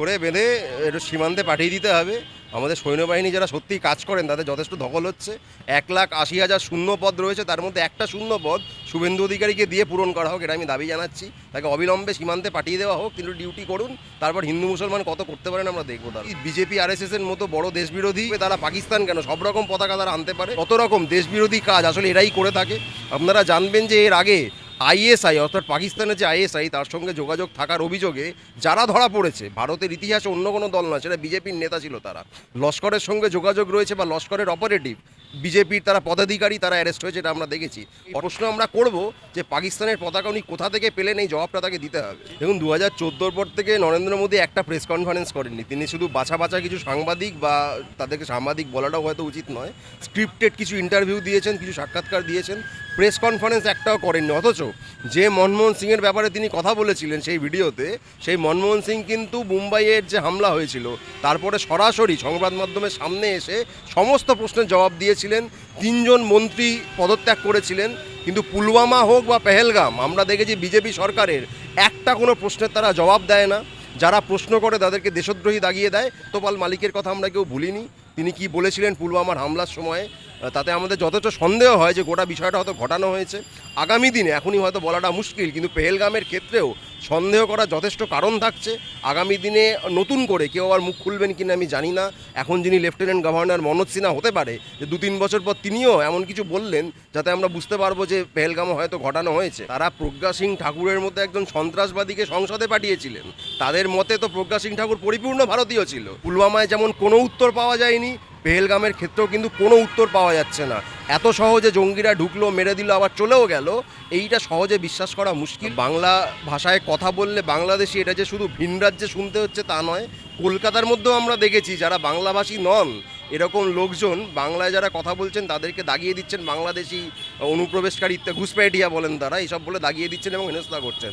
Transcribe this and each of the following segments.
করে বেঁধে একটু সীমান্তে পাঠিয়ে দিতে হবে। আমাদের সৈন্যবাহিনী যারা সত্যিই কাজ করেন, তাদের যথেষ্ট ধকল হচ্ছে। এক লাখ আশি হাজার শূন্য পদ রয়েছে, তার মধ্যে একটা শূন্য পদ শুভেন্দু অধিকারীকে দিয়ে পূরণ করা হোক, এটা আমি দাবি জানাচ্ছি। তাকে অবিলম্বে সীমান্তে পাঠিয়ে দেওয়া হোক, কিন্তু ডিউটি করুন। তারপর হিন্দু মুসলমান কত করতে পারেন আমরা দেখব তার। বিজেপি, আরএসএস এর মতো বড় দেশবিরোধী তারা পাকিস্তান কেন? সব রকম পতাকা তারা আনতে পারে। কত রকম দেশবিরোধী কাজ আসলে এরাই করে থাকে। আপনারা জানবেন যে এর আগে আইএসআই, অর্থাৎ পাকিস্তানের যে আইএসআই, তার সঙ্গে যোগাযোগ থাকার অভিযোগে যারা ধরা পড়েছে, ভারতের ইতিহাসে অন্য কোনো দল নয়, সেটা বিজেপির নেতা ছিল তারা। লস্করের সঙ্গে যোগাযোগ রয়েছে বা লস্করের অপারেটিভ বিজেপির তারা পদাধিকারী তারা অ্যারেস্ট হয়েছে এটা আমরা দেখেছি। প্রশ্ন আমরা করব যে পাকিস্তানের পতাকা উনি কোথা থেকে পেলেন এই জবাবটা তাকে দিতে হবে। দেখুন দু হাজার চোদ্দোর পর থেকে নরেন্দ্র মোদী একটা প্রেস কনফারেন্স করেননি। তিনি শুধু বাছা বাছা কিছু সাংবাদিক বা তাদেরকে সাংবাদিক বলাটাও হয়তো উচিত নয় স্ক্রিপ্টেড কিছু ইন্টারভিউ দিয়েছেন কিছু সাক্ষাৎকার দিয়েছেন প্রেস কনফারেন্স একটাও করেননি। অথচ যে মনমোহন সিংয়ের ব্যাপারে তিনি কথা বলেছিলেন সেই ভিডিওতে সেই মনমোহন সিং কিন্তু মুম্বাইয়ের যে হামলা হয়েছিল তারপরে সরাসরি সংবাদ মাধ্যমের সামনে এসে সমস্ত প্রশ্নের জবাব দিয়েছিলেন তিনজন মন্ত্রী পদত্যাগ করেছিলেন, কিন্তু পুলওয়ামা হোক বা পেহেলগাম, আমরা দেখেছি বিজেপি সরকারের একটা কোনো প্রশ্নের তারা জবাব দেয় না। যারা প্রশ্ন করে তাদেরকে দেশদ্রোহী দাগিয়ে দেয়। তোপাল মালিকের কথা আমরা কেউ ভুলিনি। তিনি কি বলেছিলেন পুলওয়ামার হামলার সময়ে? তাতে আমাদের যথেষ্ট সন্দেহ হয় যে গোটা বিষয়টা হয়তো ঘটানো হয়েছে। আগামী দিনে এখনই হয়তো বলাটা মুশকিল, কিন্তু পেহেলগামের ক্ষেত্রেও সন্দেহ করার যথেষ্ট কারণ থাকছে। আগামী দিনে নতুন করে কেউ আবার মুখ খুলবেন কিনা আমি জানি না। এখন যিনি লেফটেন্যান্ট গভর্নর মনোজ সিনহা হতে পারে, যে দু তিন বছর পর তিনিও এমন কিছু বললেন যাতে আমরা বুঝতে পারব যে পেহেলগামও হয়তো ঘটানো হয়েছে। তারা প্রজ্ঞা সিং ঠাকুরের মতো একজন সন্ত্রাসবাদীকে সংসদে পাঠিয়েছিলেন। তাদের মতে তো প্রজ্ঞা সিং ঠাকুর পরিপূর্ণ ভারতীয় ছিল। পুলওয়ামায় যেমন কোনো উত্তর পাওয়া যায়নি পেহেলগামের ক্ষেত্রেও কিন্তু কোনো উত্তর পাওয়া যাচ্ছে না। এত সহজে জঙ্গিরা ঢুকলো, মেরে দিল, আবার চলেও গেল। এইটা সহজে বিশ্বাস করা মুশকিল। বাংলা ভাষায় কথা বললে বাংলাদেশি, এটা যে শুধু ভিন রাজ্যে শুনতে হচ্ছে তা নয়, কলকাতার মধ্যেও আমরা দেখেছি, যারা বাংলাভাষী নন, এরকম লোকজন বাংলায় যারা কথা বলছেন, তাদেরকে দাগিয়ে দিচ্ছেন বাংলাদেশি অনুপ্রবেশকারী ঘুষপেটিয়া বলেন তারা এইসব বলে দাগিয়ে দিচ্ছেন এবং হেনস্থা করছেন।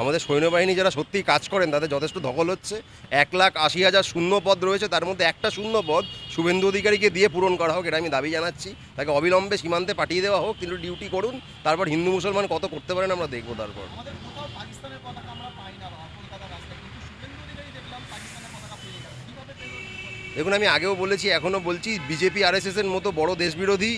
আমাদের সৈন্যবাহিনী যারা সত্যিই কাজ করেন তাদের যথেষ্ট ধকল হচ্ছে। এক লাখ আশি হাজার শূন্য পদ রয়েছে তার মধ্যে একটা শূন্য পদ শুভেন্দু অধিকারীকে দিয়ে পূরণ করা হোক এটা আমি দাবি জানাচ্ছি। তাকে অবিলম্বে সীমান্তে পাঠিয়ে দেওয়া হোক কিন্তু ডিউটি করুন তারপর হিন্দু মুসলমান কত করতে পারেন আমরা দেখব তারপর। দেখুন আমি আগেও বলেছি এখনও বলছি বিজেপি আরএসএস এর মতো বড় দেশবিরোধী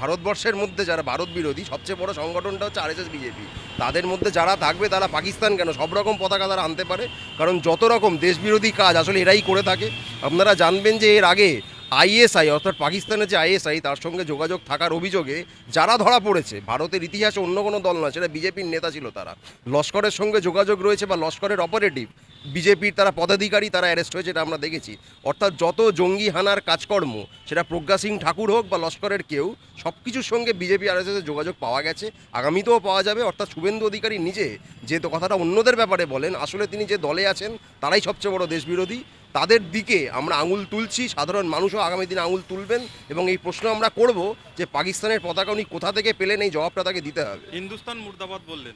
ভারতবর্ষের মধ্যে যারা ভারত বিরোধী, সবচেয়ে বড় সংগঠনটা হচ্ছে আরএসএস বিজেপি। তাদের মধ্যে যারা থাকবে তারা পাকিস্তান কেন? সব রকম পতাকা তারা আনতে পারে। কারণ যত রকম দেশবিরোধী কাজ আসলে এরাই করে থাকে। আপনারা জানবেন যে এর আগে আইএসআই, অর্থাৎ পাকিস্তানের যে আইএসআই, তার সঙ্গে যোগাযোগ থাকার অভিযোগে যারা ধরা পড়েছে, ভারতের ইতিহাসে অন্য কোনো দল নয়, সেটা বিজেপির নেতা ছিল তারা। লস্করের সঙ্গে যোগাযোগ রয়েছে বা লস্করের অপারেটিভ বিজেপির তারা পদাধিকারী, তারা অ্যারেস্ট হয়েছে, এটা আমরা দেখেছি। অর্থাৎ যত জঙ্গি হানার কাজকর্ম, সেটা প্রজ্ঞা সিং ঠাকুর হোক বা লস্করের কেউ সব কিছুর সঙ্গে বিজেপি আর যোগাযোগ পাওয়া গেছে। আগামীতেও পাওয়া যাবে। অর্থাৎ শুভেন্দু অধিকারী নিজে যে কথাটা অন্যদের ব্যাপারে বলেন, আসলে তিনি যে দলে আছেন, তারাই সবচেয়ে বড় দেশবিরোধী। তাদের দিকে আমরা আঙুল তুলছি, সাধারণ মানুষও আগামী দিনে আঙুল তুলবেন এবং এই প্রশ্ন আমরা করব যে পাকিস্তানের পতাকা উনি কোথা থেকে পেলেন, এই জবাবটা তাকে দিতে হবে। হিন্দুস্তান মুর্দাবাদ বললেন।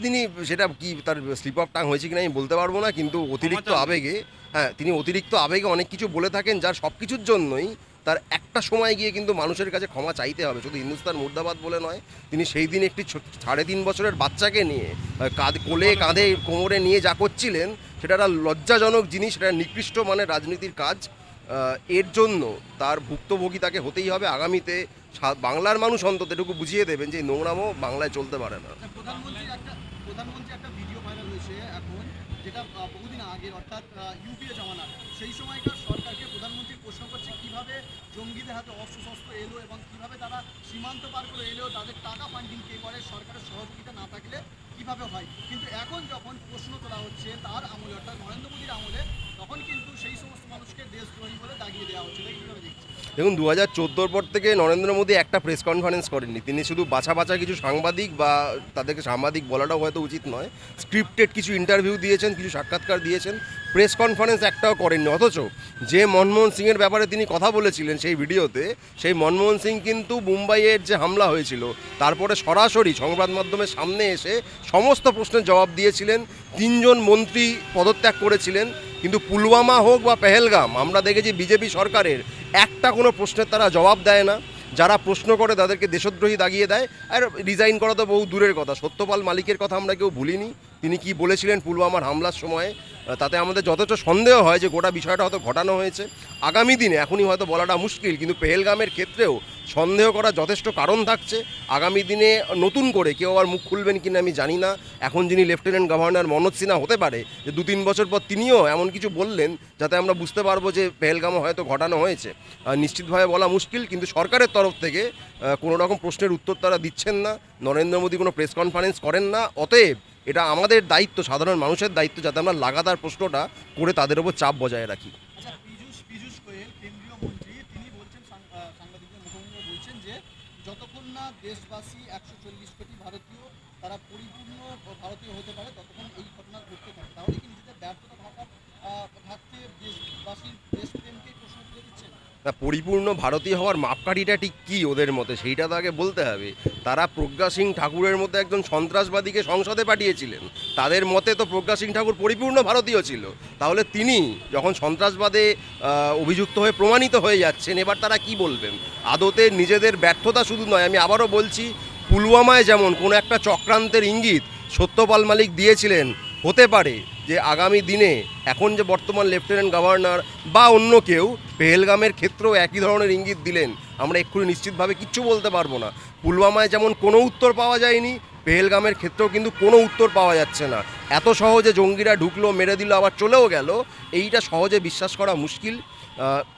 তিনি সেটা কি তার স্লিপ অফ টাং হয়েছে কিনা আমি বলতে পারব না কিন্তু অতিরিক্ত আবেগে হ্যাঁ তিনি অতিরিক্ত আবেগে অনেক কিছু বলে থাকেন যার সব কিছুর জন্যই তার একটা সময় গিয়ে কিন্তু মানুষের কাছে ক্ষমা চাইতে হবে। শুধু হিন্দুস্তান মুর্দাবাদ বলে নয় তিনি সেই দিন একটি সাড়ে তিন বছরের বাচ্চাকে নিয়ে কাঁধ কোলে কাঁধে কোমরে নিয়ে যা করছিলেন সেটা একটা লজ্জাজনক জিনিস সেটা নিকৃষ্ট মানে রাজনীতির কাজ। এর জন্য তার ভুক্তভোগী তাকে হতেই হবে। আগামীতে সা- বাংলার মানুষ অন্তত এটুকু বুঝিয়ে দেবেন যে এই নোংরামও বাংলায় চলতে পারে না। একটা প্রধানমন্ত্রী একটা ভিডিও ভাইরাল হয়েছে এখন, যেটা বহুদিন আগের, অর্থাৎ ইউপিএ জমানার। সেই সময়কার সরকারকে প্রধানমন্ত্রী প্রশ্ন করছে কীভাবে জঙ্গিদের হাতে অস্ত্র শস্ত্র এলো এবং কীভাবে তারা সীমান্ত পার করে এলেও তাদের টাকা ফান্ডিং কে করে সরকারের সহযোগিতা না থাকলে কীভাবে হয়? কিন্তু এখন যখন প্রশ্ন তোলা হচ্ছে, তার আমলে, অর্থাৎ নরেন্দ্র মোদীর আমলে দেখুন দু হাজার চোদ্দোর পর থেকে নরেন্দ্র মোদী একটা প্রেস কনফারেন্স করেননি। তিনি শুধু বাছা বাছা কিছু সাংবাদিক বা তাদেরকে সাংবাদিক বলাটাও হয়তো উচিত নয় স্ক্রিপ্টেড কিছু ইন্টারভিউ দিয়েছেন, কিছু সাক্ষাৎকার দিয়েছেন। প্রেস কনফারেন্স একটাও করেননি। অথচ যে মনমোহন সিংয়ের ব্যাপারে তিনি কথা বলেছিলেন সেই ভিডিওতে, সেই মনমোহন সিং কিন্তু মুম্বাইয়ের যে হামলা হয়েছিল, তারপরে সরাসরি সংবাদ মাধ্যমের সামনে এসে সমস্ত প্রশ্নের জবাব দিয়েছিলেন। তিনজন মন্ত্রী পদত্যাগ করেছিলেন। কিন্তু পুলওয়ামা হোক বা পেহেলগাম, আমরা দেখেছি বিজেপি সরকারের একটা কোনো প্রশ্নের তারা জবাব দেয় না। যারা প্রশ্ন করে তাদেরকে দেশদ্রোহী দাগিয়ে দেয়। আর রিজাইন করা তো বহু দূরের কথা। সত্যপাল মালিকের কথা আমরা কেউ ভুলিনি। তিনি কি বলেছিলেন পুলওয়ামার হামলার সময়ে, তাতে আমাদের যথেষ্ট সন্দেহ হয় যে গোটা বিষয়টা হয়তো ঘটানো হয়েছে। আগামী দিনে এখনই হয়তো বলাটা মুশকিল, কিন্তু পেহেলগামের ক্ষেত্রেও সন্দেহ করার যথেষ্ট কারণ থাকছে। আগামী দিনে নতুন করে কেউ আর মুখ খুলবেন কিনা আমি জানি না। এখন যিনি লেফটেন্যান্ট গভর্নর মনোজ সিনহা হতে পারে, যে দু তিন বছর পর তিনিও এমন কিছু বললেন যাতে আমরা বুঝতে পারব যে পেহেলগামও হয়তো ঘটানো হয়েছে। নিশ্চিতভাবে বলা মুশকিল, কিন্তু সরকারের তরফ থেকে কোনো রকম প্রশ্নের উত্তর তারা দিচ্ছেন না। নরেন্দ্র মোদী কোনো প্রেস কনফারেন্স করেন না, অতএব এটা আমাদের দায়িত্ব, সাধারণ মানুষের দায়িত্ব যাতে আমরা লাগাতার প্রশ্নটা করে তাদের ওপর চাপ বজায় রাখি। আচ্ছা যতক্ষণ না দেশবাসী একশো চল্লিশ কোটি ভারতীয় তারা পরিপূর্ণ ভারতীয় হতে পারে, ততক্ষণ এই ঘটনা ঘটতে থাকে তাহলে কি নিজেদের ব্যর্থতা ঢাকার ঢাকতে দেশবাসীর, দেশপ্রেমকে না পরিপূর্ণ ভারতীয় হওয়ার মাপকাঠিটা ঠিক কী ওদের মতে? সেইটা তো বলতে হবে। তারা প্রজ্ঞা সিং ঠাকুরের মতো একজন সন্ত্রাসবাদীকে সংসদে পাঠিয়েছিলেন। তাদের মতে তো প্রজ্ঞা সিং ঠাকুর পরিপূর্ণ ভারতীয় ছিল। তাহলে তিনি যখন সন্ত্রাসবাদে অভিযুক্ত হয়ে প্রমাণিত হয়ে যাচ্ছেন, এবার তারা কি বলবেন? আদতে নিজেদের ব্যর্থতা শুধু নয়, আমি আবারও বলছি, পুলওয়ামায় যেমন কোনো একটা চক্রান্তের ইঙ্গিত সত্যপাল মালিক দিয়েছিলেন, হতে পারে। যে আগামী দিনে এখন যে বর্তমান লেফটেন্যান্ট গভর্নর বা অন্য কেউ পেহেলগামের ক্ষেত্রেও একই ধরনের ইঙ্গিত দিলেন, আমরা এক্ষুনি নিশ্চিতভাবে কিচ্ছু বলতে পারব না। পুলওয়ামায় যেমন কোনো উত্তর পাওয়া যায়নি, পেহেলগামের ক্ষেত্রেও কিন্তু কোনো উত্তর পাওয়া যাচ্ছে না। এত সহজে জঙ্গিরা ঢুকলো, মেরে দিল, আবার চলেও গেল, এইটা সহজে বিশ্বাস করা মুশকিল।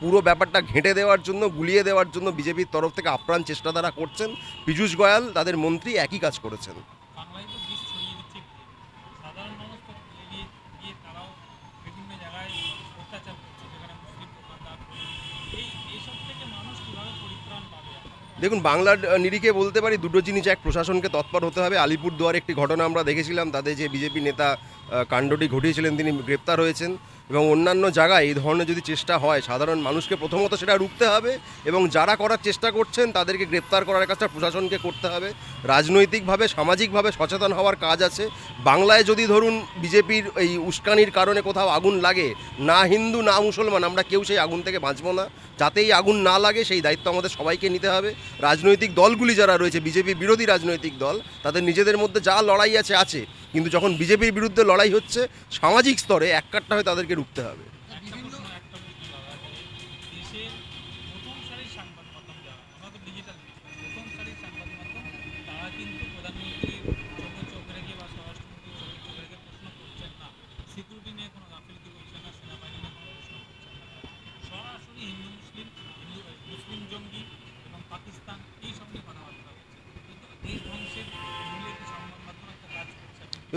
পুরো ব্যাপারটা ঘেঁটে দেওয়ার জন্য, গুলিয়ে দেওয়ার জন্য বিজেপির তরফ থেকে আপ্রাণ চেষ্টা তারা করছেন। পীযূষ গোয়াল, তাদের মন্ত্রী একই কাজ করেছেন। দেখুন, বাংলার নিরিখে বলতে পারি, দুটো জিনিস, এক, প্রশাসনকে তৎপর হতে হবে। আলিপুরদুয়ার একটি ঘটনা আমরা দেখেছিলাম তাদের যে বিজেপি নেতা কাণ্ডটি ঘটিয়েছিলেন, তিনি গ্রেপ্তার হয়েছেন। এবং অন্যান্য জায়গায় এই ধরনের যদি চেষ্টা হয়, সাধারণ মানুষকে প্রথমত সেটা রুখতে হবে এবং যারা করার চেষ্টা করছেন, তাদেরকে গ্রেপ্তার করার কাজটা প্রশাসনকে করতে হবে। রাজনৈতিকভাবে, সামাজিকভাবে সচেতন হওয়ার কাজ আছে। বাংলায় যদি ধরুন বিজেপির এই উস্কানির কারণে কোথাও আগুন লাগে, না হিন্দু, না মুসলমান, আমরা কেউ সেই আগুন থেকে বাঁচবো না। যাতে এই আগুন না লাগে, সেই দায়িত্ব আমাদের সবাইকে নিতে হবে। রাজনৈতিক দলগুলি যারা রয়েছে, বিজেপি বিরোধী রাজনৈতিক দল, তাদের নিজেদের মধ্যে যা লড়াই আছে আছে। কিন্তু যখন বিজেপির বিরুদ্ধে লড়াই হচ্ছে সামাজিক স্তরে এক কাঠটা হয়ে তাদেরকে রুখতে হবে।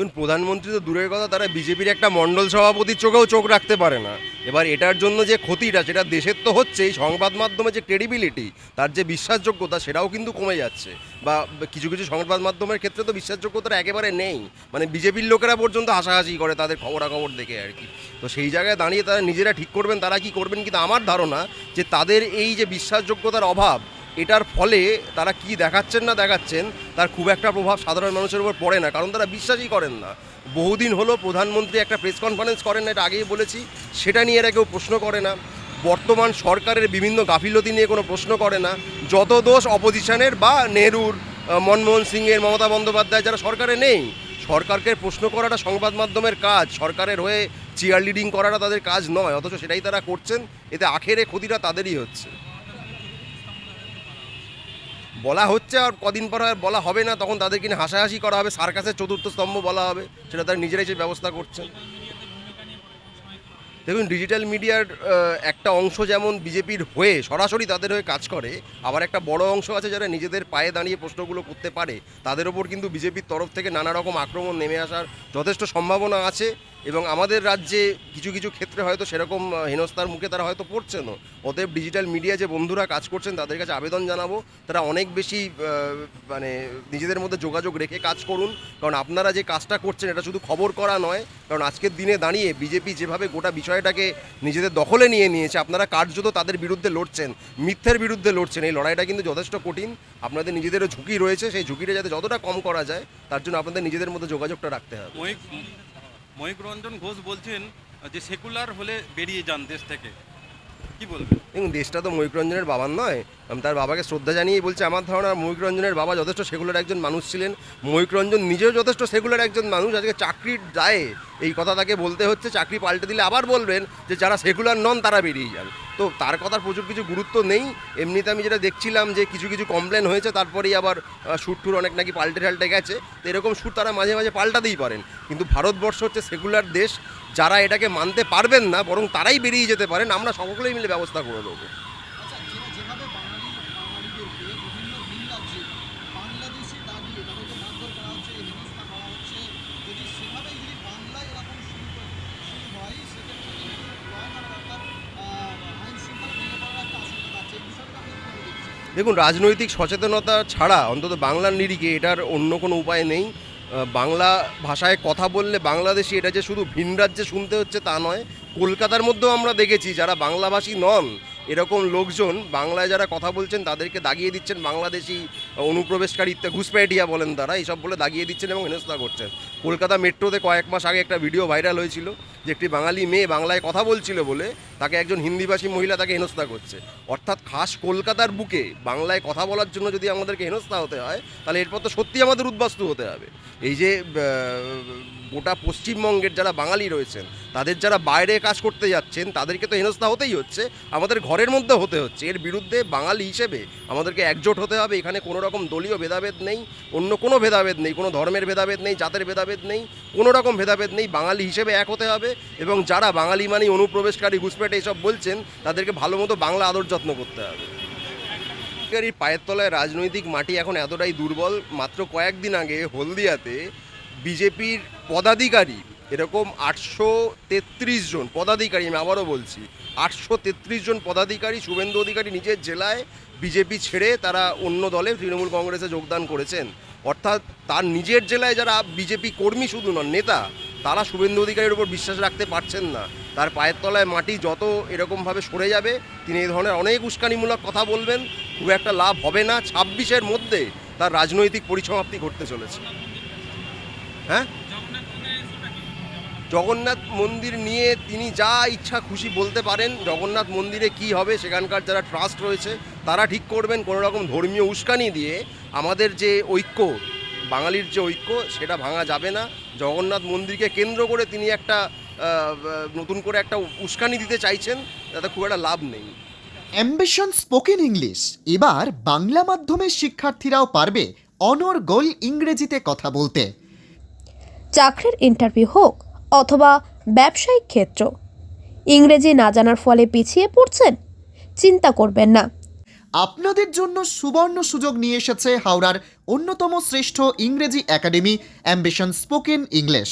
দেখুন, প্রধানমন্ত্রী তো দূরের কথা, তারা বিজেপির একটা মণ্ডল সভাপতির চোখেও চোখ রাখতে পারে না। এবার এটার জন্য যে ক্ষতিটা, সেটা দেশের তো হচ্ছেই সংবাদ মাধ্যমে যে ক্রেডিবিলিটি তার যে বিশ্বাসযোগ্যতা, সেটাও কিন্তু কমে যাচ্ছে। বা কিছু কিছু সংবাদ মাধ্যমের ক্ষেত্রে তো বিশ্বাসযোগ্যতা একেবারে নেই। মানে বিজেপির লোকেরা পর্যন্ত হাসাহাসি করে তাদের খবরাখবর দেখে আর কি। তো সেই জায়গায় দাঁড়িয়ে তারা নিজেরা ঠিক করবেন, তারা কি করবেন কিন্তু আমার ধারণা যে তাদের এই যে বিশ্বাসযোগ্যতার অভাব এটার ফলে তারা কি দেখাচ্ছেন না দেখাচ্ছেন, তার খুব একটা প্রভাব সাধারণ মানুষের উপর পড়ে না, কারণ তারা বিশ্বাসই করেন না। বহুদিন হলো প্রধানমন্ত্রী একটা প্রেস কনফারেন্স করেন না, এটা আগেই বলেছি, সেটা নিয়ে এরা কেউ প্রশ্ন করে না। বর্তমান সরকারের বিভিন্ন গাফিলতি নিয়ে কোনো প্রশ্ন করে না। যত দোষ অপোজিশনের বা নেহরুর মনমোহন সিংয়ের, মমতা বন্দ্যোপাধ্যায় যারা সরকারে নেই, সরকারকে প্রশ্ন করাটা সংবাদ মাধ্যমের কাজ, সরকারের হয়ে চিয়ার লিডিং করাটা তাদের কাজ নয়, অথচ সেটাই তারা করছেন, এতে আখেরে ক্ষতিটা তাদেরই হচ্ছে। বলা হচ্ছে আর কদিন পর আর বলা হবে না, তখন তাদেরকে নিয়ে হাসাহাসি করা হবে, সার্কাসের চতুর্থ স্তম্ভ বলা হবে, সেটা তারা নিজেরাই সে ব্যবস্থা করছেন দেখুন ডিজিটাল মিডিয়ার একটা অংশ যেমন বিজেপির হয়ে, সরাসরি তাদের হয়ে কাজ করে, আবার একটা বড় অংশ আছে যারা নিজেদের পায়ে দাঁড়িয়ে প্রশ্নগুলো করতে পারে, তাদের ওপর কিন্তু বিজেপির তরফ থেকে নানা রকম আক্রমণ নেমে আসার যথেষ্ট সম্ভাবনা আছে। এবং আমাদের রাজ্যে কিছু কিছু ক্ষেত্রে হয়তো সেরকম হেনস্থার মুখে তারা হয়তো পড়ছেনও। অতএব ডিজিটাল মিডিয়া যে বন্ধুরা কাজ করছেন, তাদের কাছে আবেদন জানাব। তারা অনেক বেশি মানে নিজেদের মধ্যে যোগাযোগ রেখে কাজ করুন। কারণ আপনারা যে কাজটা করছেন, এটা শুধু খবর করা নয়। কারণ আজকের দিনে দাঁড়িয়ে বিজেপি যেভাবে গোটা বিষয়টাকে নিজেদের দখলে নিয়ে নিয়েছে, আপনারা কার্যত তাদের বিরুদ্ধে লড়ছেন, মিথ্যের বিরুদ্ধে লড়ছেন। এই লড়াইটা কিন্তু যথেষ্ট কঠিন। আপনাদের নিজেদেরও ঝুঁকি রয়েছে। সেই ঝুঁকিটা যাতে যতটা কম করা যায়, তার জন্য আপনাদের নিজেদের মধ্যে যোগাযোগটা রাখতে হবে। মহিক রঞ্জন ঘোষ বলছেন যে সেকুলার হলে বেরিয়ে যান দেশ থেকে। দেখুন, দেশটা তো ময়ূক রঞ্জনের বাবার নয়। আমি তার বাবাকে শ্রদ্ধা জানিয়েই বলছি, আমার ধারণা ময়ূক রঞ্জনের বাবা যথেষ্ট সেগুলার একজন মানুষ ছিলেন। ময়ূক রঞ্জন নিজেও যথেষ্ট সেগুলার একজন মানুষ। আজকে চাকরির দায়ে এই কথা তাকে বলতে হচ্ছে, চাকরি পাল্টে দিলে আবার বলবেন যে, যারা সেকুলার নন, তারা বেরিয়ে যান। তো তার কথার প্রচুর কিছু গুরুত্ব নেই। এমনিতে আমি যেটা দেখছিলাম যে, কিছু কিছু কমপ্লেন হয়েছে, তারপরেই আবার সুর টুর অনেক নাকি পাল্টে ঠাল্টে গেছে। তো এরকম সুর তারা মাঝে মাঝে পাল্টাতেই পারেন। কিন্তু ভারতবর্ষ হচ্ছে সেকুলার দেশ। যারা এটাকে মানতে পারবেন না, বরং তারাই বেরিয়ে যেতে পারেন। আমরা সকলেই মিলে ব্যবস্থা করে দেবো। আচ্ছা দেখুন রাজনৈতিক সচেতনতা ছাড়া অন্তত বাংলার নিরিখে এটার অন্য কোনো উপায় নেই। বাংলা ভাষায় কথা বললে বাংলাদেশি এটা যে শুধু ভিন রাজ্যে শুনতে হচ্ছে তা নয় কলকাতার মধ্যেও আমরা দেখেছি, যারা বাংলাভাষী নন, এরকম লোকজন বাংলায় যারা কথা বলছেন, তাদেরকে দাগিয়ে দিচ্ছেন বাংলাদেশি অনুপ্রবেশকারী ঘুষপেটিয়া বলেন তারা এইসব বলে দাগিয়ে দিচ্ছেন এবং হেনস্থা করছেন। কলকাতা মেট্রোতে কয়েক মাস আগে একটা ভিডিও ভাইরাল হয়েছিল, যে একটি বাঙালি মেয়ে বাংলায় কথা বলছিল বলে তাকে একজন হিন্দিভাষী মহিলা তাকে হেনস্থা করছে। অর্থাৎ খাস কলকাতার বুকে বাংলায় কথা বলার জন্য যদি আমাদেরকে হেনস্থা হতে হয়, তাহলে এরপর তো সত্যি আমাদের উদ্বাস্তু হতে হবে। এই যে গোটা পশ্চিমবঙ্গের যারা বাঙালি রয়েছেন, তাদের যারা বাইরে কাজ করতে যাচ্ছেন, তাদেরকে তো হেনস্থা হতেই হচ্ছে। আমাদের ঘরের মধ্যে হতে হচ্ছে। এর বিরুদ্ধে বাঙালি হিসেবে আমাদেরকে একজোট হতে হবে। এখানে কোনো রকম দলীয় ভেদাভেদ নেই, অন্য কোনো ভেদাভেদ নেই, কোনো ধর্মের ভেদাভেদ নেই, জাতের ভেদাভেদ নেই, কোনো রকম ভেদাভেদ নেই। বাঙালি হিসেবে এক হতে হবে এবং যারা বাঙালি মানে অনুপ্রবেশকারী ঘুষপেটে এইসব বলছেন, তাদেরকে ভালো মতো বাংলা আদর যত্ন করতে হবে। এই পায়ের তলায় রাজনৈতিক মাটি এখন এতটাই দুর্বল, মাত্র কয়েকদিন আগে হলদিয়াতে বিজেপির পদাধিকারী, এরকম আটশো তেত্রিশ জন পদাধিকারী, আমি আবারও বলছি, আটশো তেত্রিশ জন পদাধিকারী, শুভেন্দু অধিকারী নিজের জেলায় বিজেপি ছেড়ে তারা অন্য দলে তৃণমূল কংগ্রেসে যোগদান করেছেন। অর্থাৎ তার নিজের জেলায় যারা বিজেপি কর্মী শুধু নন, নেতা, তারা শুভেন্দু অধিকারীর উপর বিশ্বাস রাখতে পারছেন না। তার পায়ের তলায় মাটি যত এরকমভাবে সরে যাবে, তিনি এই ধরনের অনেক উস্কানিমূলক কথা বলবেন। খুব একটা লাভ হবে না। ছাব্বিশের মধ্যে তার রাজনৈতিক পরিসমাপ্তি ঘটতে চলেছে। হ্যাঁ? জগন্নাথ মন্দির নিয়ে তিনি যা ইচ্ছা খুশি বলতে পারেন। জগন্নাথ মন্দিরে কি হবে, সেখানকার যারা ট্রাস্ট রয়েছে, তারা ঠিক করবেন। কোনো রকম ধর্মীয় উস্কানি দিয়ে আমাদের যে ঐক্য, বাঙালির যে ঐক্য, সেটা ভাঙা যাবে না। জগন্নাথ মন্দিরকে কেন্দ্র করে তিনি একটা নতুন করে একটা উস্কানি দিতে চাইছেন তাতে খুব একটা লাভ নেই। অ্যাম্বিশন স্পোকেন ইংলিশ এবার বাংলা মাধ্যমের শিক্ষার্থীরাও পারবে অনর্গল ইংরেজিতে কথা বলতে। চাকরির ইন্টারভিউ হোক অথবা ব্যবসায়িক ক্ষেত্র ইংরেজি না জানার ফলে পিছিয়ে পড়ছেন চিন্তা করবেন না। আপনাদের জন্য সুবর্ণ সুযোগ নিয়ে এসেছে হাওড়ার অন্যতম শ্রেষ্ঠ ইংরেজি একাডেমি অ্যাম্বিশন স্পোকেন ইংলিশ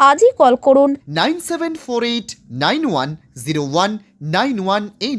আজই কল করুন। Nine seven four eight nine one zero one nine one এই